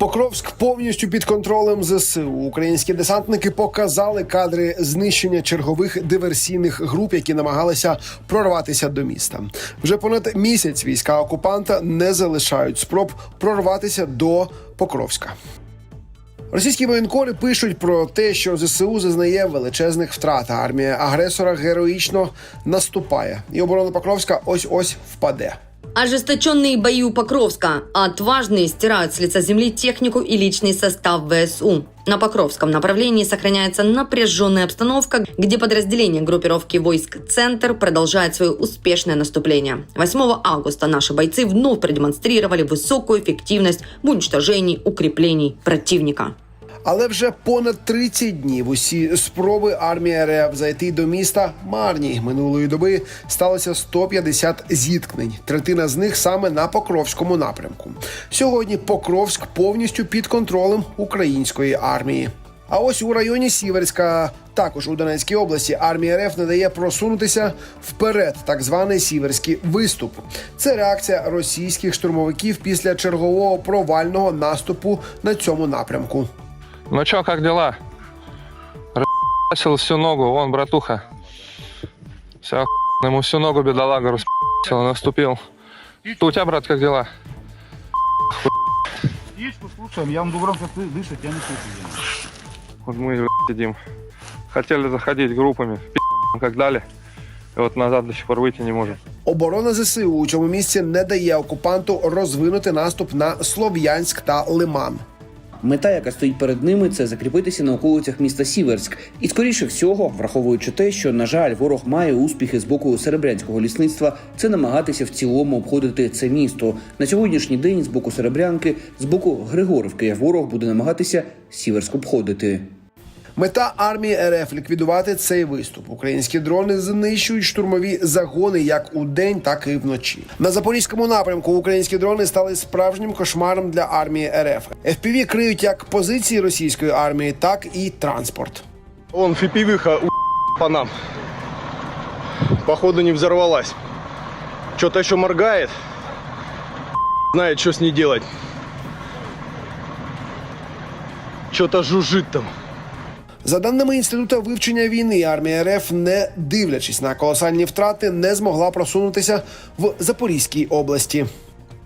Покровськ повністю під контролем ЗСУ. Українські десантники показали кадри знищення чергових диверсійних груп, які намагалися прорватися до міста. Вже понад місяць війська окупанта не залишають спроб прорватися до Покровська. Російські воєнкори пишуть про те, що ЗСУ зазнає величезних втрат. Армія агресора героїчно наступає, і оборона Покровська ось ось впаде. Ожесточенные бои у Покровска. Отважные стирают с лица земли технику и личный состав ВСУ. На Покровском направлении сохраняется напряженная обстановка, где подразделение группировки войск «Центр» продолжает свое успешное наступление. 8 августа наши бойцы вновь продемонстрировали высокую эффективность в уничтожении укреплений противника. Але вже понад 30 днів усі спроби армії РФ зайти до міста марні. Минулої доби сталося 150 зіткнень. Третина з них саме на Покровському напрямку. Сьогодні Покровськ повністю під контролем української армії. А ось у районі Сіверська, також у Донецькій області, армія РФ не дає просунутися вперед, так званий сіверський виступ. Це реакція російських штурмовиків після чергового провального наступу на цьому напрямку. Ну чё, как дела? Расил всю ногу, вон, братуха. Вся охуенно, ему всю ногу бедолага распил, наступил. Что у тебя, брат, как дела? Птичку слушаем, я вам буду громко ды- дышать, я не слышу. Вот мы блядь, сидим. Хотели заходить группами, пи***, как дали. И вот назад до сих пор выйти не можем. Оборона ЗСУ у цьому місці не дає окупанту розвинути наступ на Слов'янськ та Лиман. Мета, яка стоїть перед ними, це закріпитися на околицях міста Сіверськ. І скоріше всього, враховуючи те, що на жаль, ворог має успіхи з боку серебрянського лісництва, це намагатися в цілому обходити це місто. На сьогоднішній день з боку Серебрянки, з боку Григорівки, ворог буде намагатися Сіверськ обходити. Мета армії РФ ліквідувати цей виступ. Українські дрони знищують штурмові загони як у день, так і вночі. На запорізькому напрямку українські дрони стали справжнім кошмаром для армії РФ. FPV криють як позиції російської армії, так і транспорт. Вон фипивиха у по нам. Походу не взорвалась. Что-то еще моргает. Знает, что с ней делать. Что-то жужжит там. За даними інституту вивчення війни, армія РФ, не дивлячись на колосальні втрати, не змогла просунутися в Запорізькій області.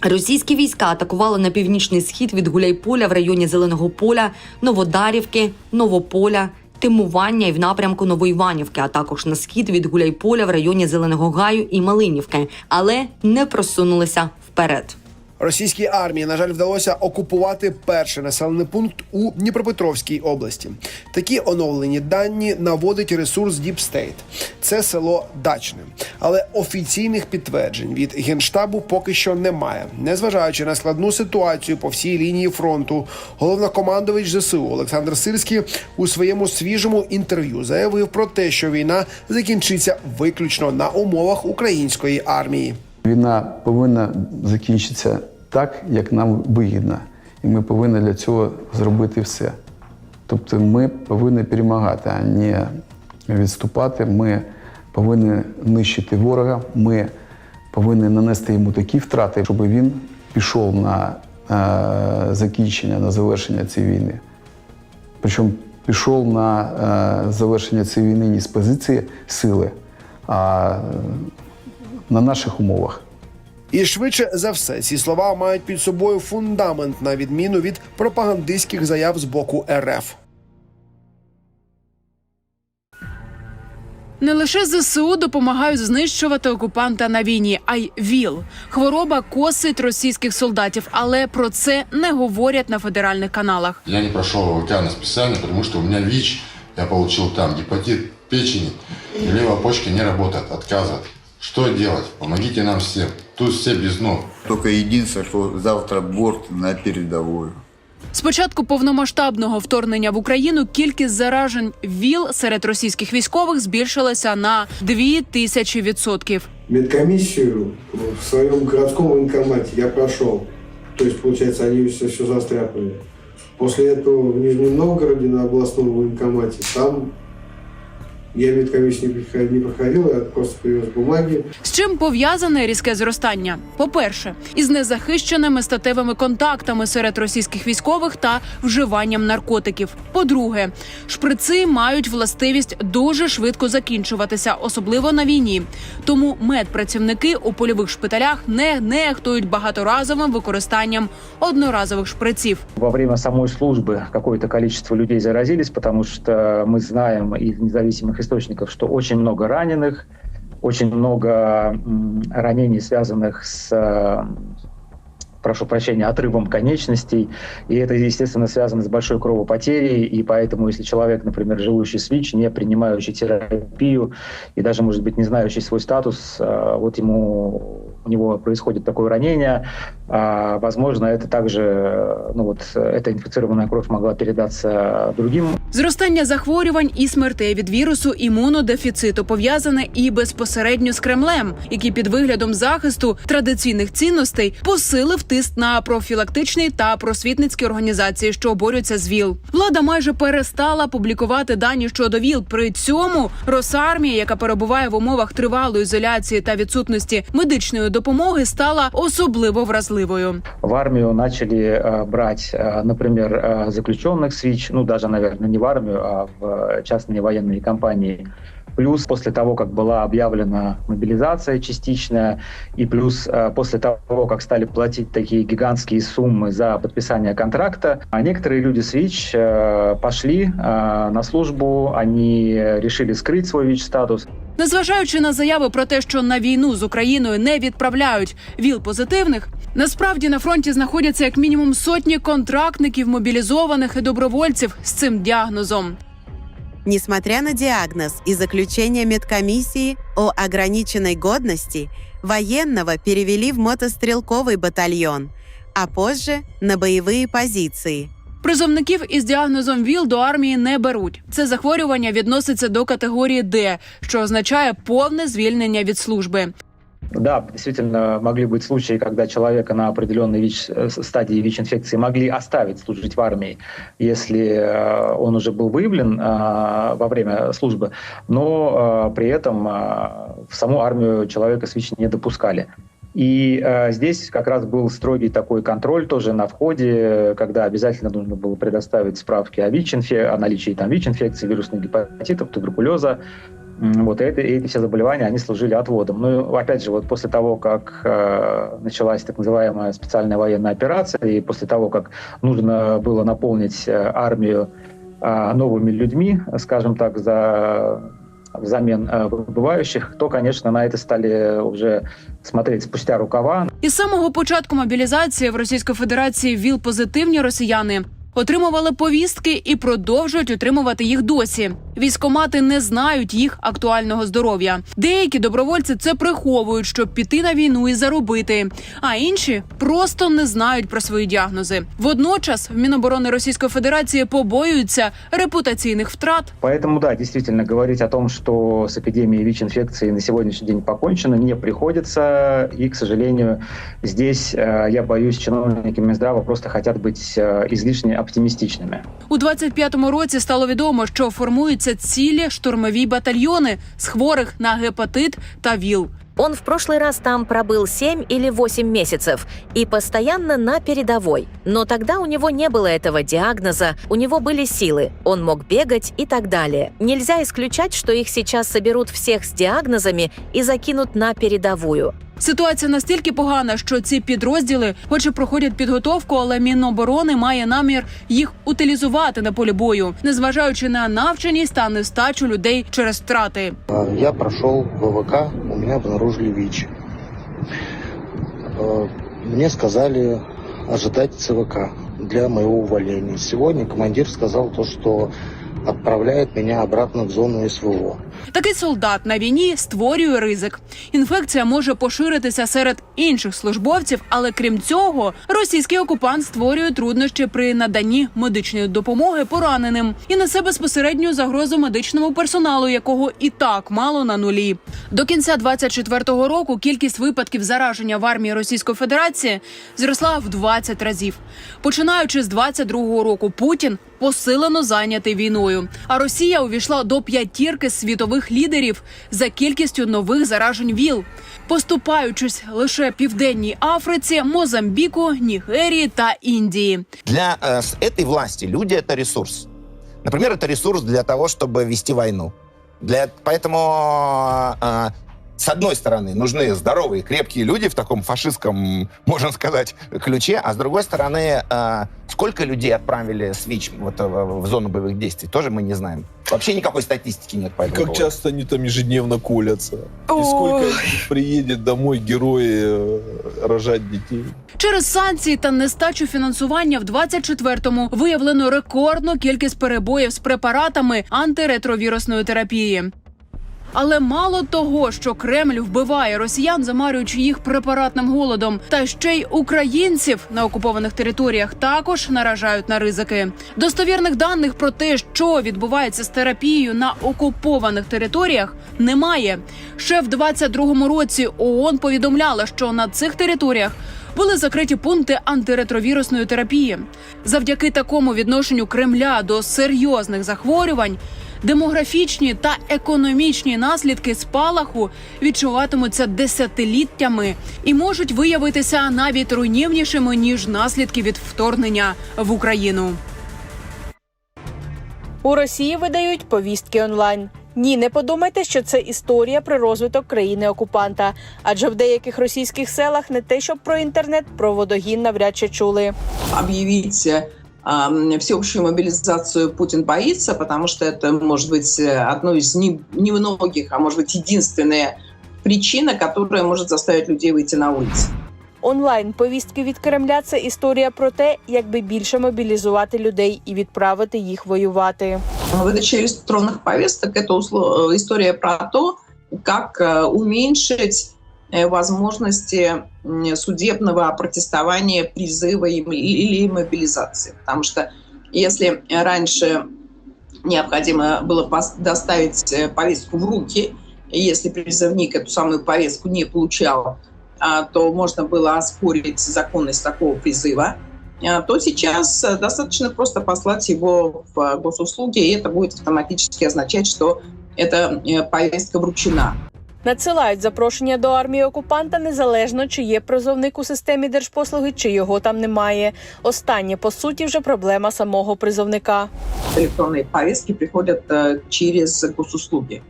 Російські війська атакували на північний схід від Гуляйполя в районі Зеленого поля, Новодарівки, Новополя, Тимування і в напрямку Новоіванівки, а також на схід від Гуляйполя в районі Зеленого Гаю і Малинівки, але не просунулися вперед. Російській армії, на жаль, вдалося окупувати перший населений пункт у Дніпропетровській області. Такі оновлені дані наводить ресурс Deep State. Це село Дачне, але офіційних підтверджень від генштабу поки що немає. Незважаючи на складну ситуацію по всій лінії фронту, головнокомандувач ЗСУ Олександр Сирський у своєму свіжому інтерв'ю заявив про те, що війна закінчиться виключно на умовах української армії. Війна повинна закінчитися так, як нам вигідно. І ми повинні для цього зробити все. Тобто ми повинні перемагати, а не відступати. Ми повинні нищити ворога, ми повинні нанести йому такі втрати, щоб він пішов на е, закінчення, на завершення цієї війни. Причому пішов на е, завершення цієї війни не з позиції сили, а на наших умовах. І швидше за все, ці слова мають під собою фундамент на відміну від пропагандистських заяв з боку РФ. Не лише ЗСУ допомагають знищувати окупанта на війні, а й ВІЛ. Хвороба косить російських солдатів, але про це не говорять на федеральних каналах. Я не прошел ОК на списание, потому что у меня ВИЧ, я получил там гепатит печени, и левая почка не работает, отказывает. Что делать? Помогите нам всем. Тут все без ног. Только единственное, что завтра борт на передовую. З початку повномасштабного вторгнення в Україну кількість заражень ВІЛ серед російських військових збільшилася на 2 тисячі відсотків. Медкомиссию в своем городском военкомате я прошел. То есть, получается, они все, все застряпали. После этого в Нижнем Новгороде на областном военкомате там Я медкомиссию не проход- не проходил, я просто привез бумаги. З чим пов'язане різке зростання? По-перше, із незахищеними статевими контактами серед російських військових та вживанням наркотиків. По-друге, шприци мають властивість дуже швидко закінчуватися, особливо на війні. Тому медпрацівники у польових шпиталях не нехтують багаторазовим використанням одноразових шприців. во время самой службы какое-то количество людей заразились, потому что мы знаем из независимых источников, что очень много раненых, очень много ранений, связанных с э, прошу прощения, отрывом конечностей, и это, естественно, связано с большой кровопотерей, и поэтому, если человек, например, живущий с ВИЧ, не принимающий терапию, и даже, может быть, не знающий свой статус, э, вот ему у него происходит такое ранение, а, возможно, это также, э, ну вот, э, эта инфицированная кровь могла передаться другим Зростання захворювань і смертей від вірусу імунодефіциту пов'язане і безпосередньо з Кремлем, який під виглядом захисту традиційних цінностей посилив тиск на профілактичні та просвітницькі організації, що борються з ВІЛ. Влада майже перестала публікувати дані щодо ВІЛ. При цьому Росармія, яка перебуває в умовах тривалої ізоляції та відсутності медичної допомоги, стала особливо вразливою. в армию начали брать, например, заключенных с ну даже, наверное, не в армию, а в частные военные компании. Плюс после того, как была объявлена мобилизация частичная, и плюс э, после того, как стали платить такие гигантские суммы за подписание контракта, а некоторые люди с ВИЧ э, пошли э, на службу, они решили скрыть свой ВИЧ-статус, Незважаючи на заяви про те, що на війну з Україною не відправляють віл позитивних, насправді на фронті знаходяться як мінімум сотні контрактників, мобілізованих і добровольців з цим діагнозом. Несмотря на диагноз и заключение медкомиссии о ограниченной годности, военного перевели в мотострелковый батальон, а позже на боевые позиции. Призовників із діагнозом ВІЛ до армії не беруть. Це захворювання відноситься до категорії Д, що означає повне звільнення від служби. Да, действительно, могли быть случаи, когда человека на определенной ВИЧ, э, стадии ВИЧ-инфекции могли оставить служить в армии, если э, он уже был выявлен э, во время службы, но э, при этом э, в саму армию человека с ВИЧ не допускали. И э, здесь как раз был строгий такой контроль тоже на входе, когда обязательно нужно было предоставить справки о ВИЧ, о наличии там ВИЧ-инфекции, вирусных гепатитов, туберкулеза, Вот и эти все заболевания, они служили отводом. Ну, опять же, вот после того, как э, началась так называемая специальная военная операция, и после того, как нужно было наполнить э, армию э, новыми людьми, скажем так, за взамен э, выбывающих, то, конечно, на это стали уже смотреть спустя рукава. Із самого початку мобілізації в Російській Федерації ВІЛ позитивні росіяни отримували повістки і продовжують отримувати їх досі. Військомати не знають їх актуального здоров'я. Деякі добровольці це приховують, щоб піти на війну і заробити. А інші просто не знають про свої діагнози. Водночас в Міноборони Російської Федерації побоюються репутаційних втрат Поэтому, да, действительно, говорить о том, что с эпидемией ВИЧ-инфекции на сегодняшний день покончено, не приходится. И, к сожалению, здесь, э, я боюсь, чиновники Минздрава просто хотят быть э, излишне оптимистичными. у 25-му році. Стало відомо, що формуються цілі штурмові батальйони з хворих на гепатит та ВІЛ. Он в прошлый раз там пробыл 7 или 8 месяцев и постоянно на передовой. Но тогда у него не было этого диагноза, у него были силы, он мог бегать и так далее. Нельзя исключать, что их сейчас соберут всех с диагнозами и закинут на передовую. Ситуація настільки погана, що ці підрозділи, хоч і проходять підготовку, але Міноборони має намір їх утилізувати на полі бою, незважаючи на навченість та нестачу людей через втрати. Я прошел ВВК, у меня обнаружили. Э, Мне сказали ожидать ЦВК для моего увольнения. Сегодня командир сказал то, что отправляет меня обратно в зону СВО. Такий солдат на війні створює ризик. Інфекція може поширитися серед інших службовців, але крім цього, російський окупант створює труднощі при наданні медичної допомоги пораненим і несе безпосередню загрозу медичному персоналу, якого і так мало на нулі. До кінця 24-го року кількість випадків зараження в армії Російської Федерації зросла в 20 разів. Починаючи з 22-го року, Путін посилено зайнятий війною. А Росія увійшла до п'ятірки світових лідерів за кількістю нових заражень ВІЛ, поступаючись лише південній Африці, Мозамбіку, Нігерії та Індії. Для э, с этой власти люди это ресурс. Например, это ресурс для того, чтобы вести войну. Для, поэтому, э, с одной стороны, нужны здоровые, крепкие люди в таком фашистском, можно сказать, ключе, а с другой стороны, э, сколько людей отправили с ВИЧ вот, э, в зону боевых действий, тоже мы не знаем. Вообще никакой статистики нет по этому Как поводу. часто они там ежедневно колятся? И сколько приедет домой герои э, рожать детей? Через санкції та нестачу фінансування в 24-му виявлено рекордну кількість перебоїв з препаратами антиретровірусної терапії. Але мало того, що Кремль вбиває росіян, замарюючи їх препаратним голодом, та ще й українців на окупованих територіях також наражають на ризики. Достовірних даних про те, що відбувається з терапією на окупованих територіях, немає. Ще в 22-му році ООН повідомляла, що на цих територіях були закриті пункти антиретровірусної терапії. Завдяки такому відношенню Кремля до серйозних захворювань. Демографічні та економічні наслідки спалаху відчуватимуться десятиліттями і можуть виявитися навіть руйнівнішими ніж наслідки від вторгнення в Україну. У Росії видають повістки онлайн. Ні, не подумайте, що це історія про розвиток країни окупанта. Адже в деяких російських селах не те, щоб про інтернет, про водогін навряд чи чули. объявить э, всеобщую мобилизацию Путин боится, потому что это может быть э, одной из не- немногих, а может быть единственная причина, которая может заставить людей выйти на улицы. Онлайн повістки від Кремля це історія про те, як би більше мобілізувати людей і відправити їх воювати. Выдача электронных повесток – это усло- э, история про то, как э, уменьшить э, возможности м, судебного протестования, призыва или мобилизации. Потому что если раньше необходимо было доставить э, повестку в руки, если призывник эту самую повестку не получал, а, то можно было оспорить законность такого призыва, а, то сейчас э, достаточно просто послать его в э, госуслуги, и это будет автоматически означать, что эта э, повестка вручена. Надсилають запрошення до армії окупанта незалежно, чи є призовник у системі держпослуги, чи його там немає. Останнє по суті вже проблема самого призовника. Электронные повестки приходят э, через госуслуги.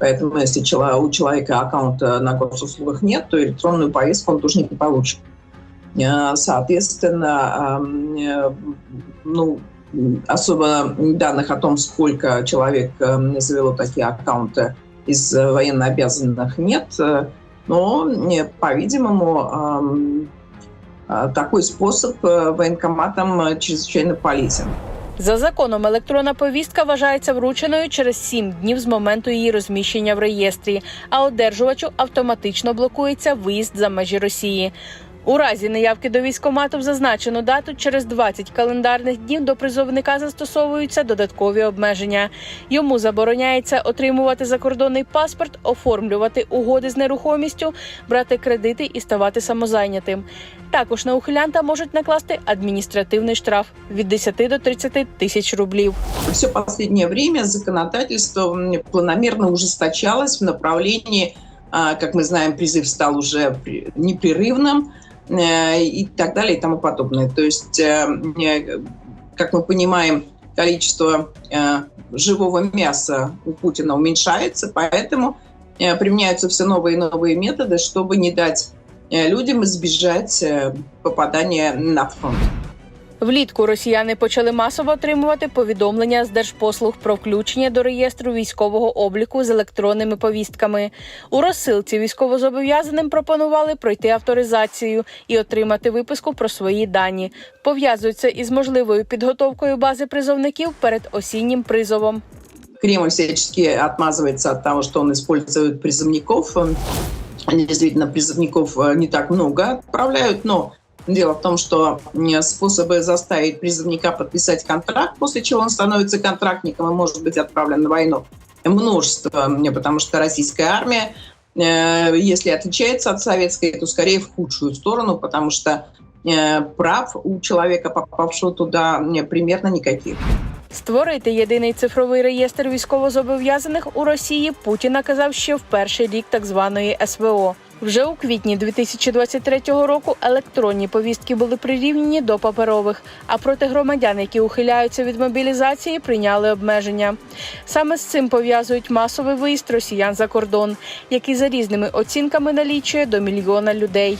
Поэтому если чело- у человека аккаунта на госуслугах нет, то электронную повестку он тоже не получит. Э, Соответственно, ам, э, ну, м, особо данных о том, сколько человек э, завело такие аккаунты из э, военнообязанных нет, э, но, э, по-видимому, ам, э, такой способ э, военкоматам э, чрезвычайно полезен. За законом електронна повістка вважається врученою через 7 днів з моменту її розміщення в реєстрі, а одержувачу автоматично блокується виїзд за межі Росії. У разі неявки до військкомату в зазначену дату через 20 календарних днів до призовника застосовуються додаткові обмеження. Йому забороняється отримувати закордонний паспорт, оформлювати угоди з нерухомістю, брати кредити і ставати самозайнятим. Також на ухилянта можуть накласти адміністративний штраф від 10 до 30 тисяч рублів. Все последнее время законодательство м, планомерно ужесточалось в направлении, а, как мы знаем, призыв стал уже при- непрерывным э, И так далее и тому подобное. То есть, э, э, как мы понимаем, количество э, живого мяса у Путина уменьшается, поэтому э, применяются все новые и новые методы, чтобы не дать э, людям избежать э, попадания на фронт. Влітку росіяни почали масово отримувати повідомлення з держпослуг про включення до реєстру військового обліку з електронними повістками. У розсилці військовозобов'язаним пропонували пройти авторизацію і отримати виписку про свої дані. Пов'язуються із можливою підготовкою бази призовників перед осіннім призовом. Кремль всячески отмазывается от того, что он использует призывников. Действительно, призывников э, не так много отправляют, но дело в том, что э, способы заставить призывника подписать контракт, после чего он становится контрактником и может быть отправлен на войну, множество, э, потому что российская армия, э, если отличается от советской, то скорее в худшую сторону, потому что э, прав у человека, попавшего туда, э, примерно никаких. Створити єдиний цифровий реєстр військовозобов'язаних у Росії Путін наказав ще в перший рік так званої СВО. Вже у квітні 2023 року електронні повістки були прирівняні до паперових. А проти громадян, які ухиляються від мобілізації, прийняли обмеження. Саме з цим пов'язують масовий виїзд росіян за кордон, який за різними оцінками налічує до мільйона людей.